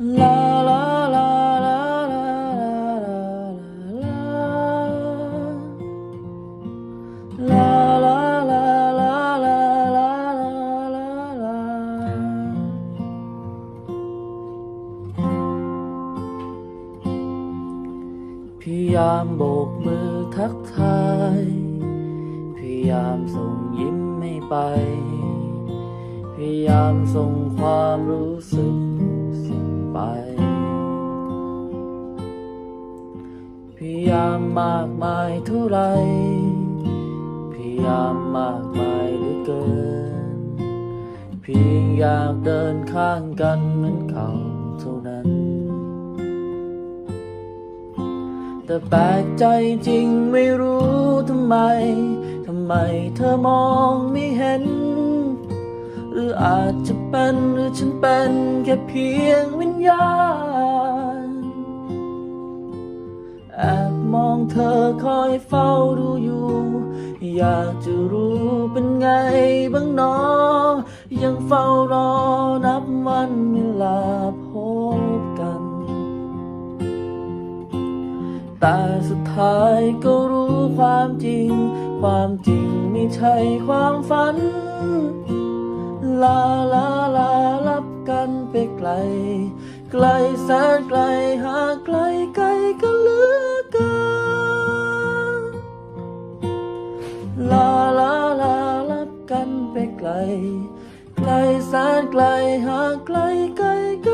ลาลาลาลาลาลาลาลาลาลาลาลาลาลาพยายามโบกมือทักทายพยายามส่งยิ้มไม่ไปพยายามส่งความรู้สึก ไป พยายามมากมายเท่าไร พยายามมากมายเหลือเกิน เพียงอยากเดินข้างกันเหมือนเก่าเท่านั้น แต่แปลกใจจริงไม่รู้ทำไม ทำไมเธอมองไม่เห็น ออาจจะเป็นหรือฉันเป็นแค่เพียงวิญญาณ แอบมองเธอคอยเฝ้าดูอยู่ อยากจะรู้เป็นไงบ้างนอ ยังเฝ้ารอนับวันเวลาพบกัน แต่สุดท้ายก็รู้ความจริง ความจริงไม่ใช่ความฝัน ลาลาลาลับกันไปไกล ไกลแสนไกลหากไกลไกลก็เหลือเกินลาลาลาลับกันไปไกล ไกลแสนไกลหากไกลไกลก็